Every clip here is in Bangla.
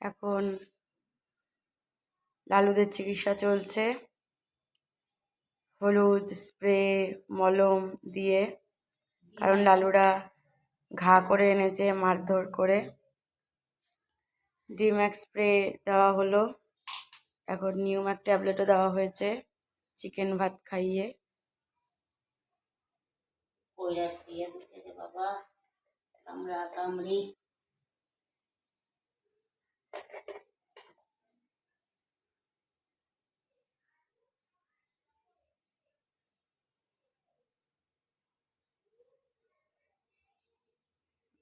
এখন লালুদের চিকিৎসা চলছে। হলুদ, স্প্রে, মলম দিয়ে। কারণ লালুরা ঘা করে এনেছে, মারধর করে। ডিম্যাক্স স্প্রে দেওয়া হলো। এখন নিউম্যাক ট্যাবলেটও দেওয়া হয়েছে চিকেন ভাত খাইয়ে। বাবা। কামড়া কামড়ি।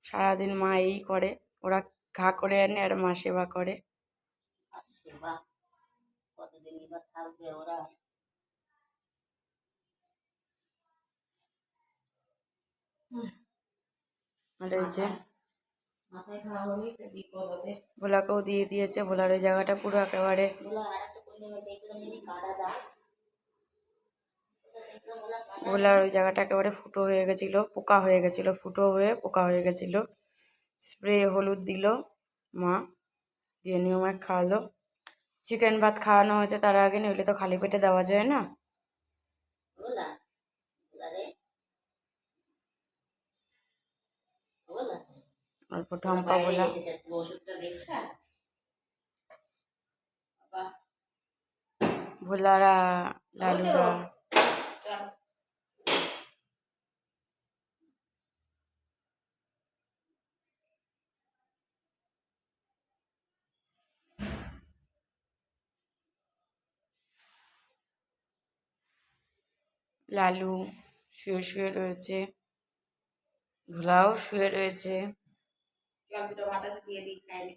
সারাদিন মা এই করে ওরা ঘা করে আনে আর মা সেবা করে। আর এই যে ভোলাকেও দিয়ে দিয়েছে ভোলার ওই জায়গাটা পুরো একেবারে ভোলার ওই জায়গাটা একেবারে ফুটো হয়ে গেছিল পোকা হয়ে গেছিল ফুটো হয়ে পোকা হয়ে গেছিল। স্প্রে হলুদ দিল মা দিয়ে নিয়মে খাওয়ালো। চিকেন ভাত খাওয়ানো হয়েছে তার আগে নইলে তো খালি পেটে দেওয়া যায় না। অল্প ঠমকা বলা। ভোলারা লালুরা। লালু শুয়ে শুয়ে রয়েছে ভোলাও শুয়ে রয়েছে।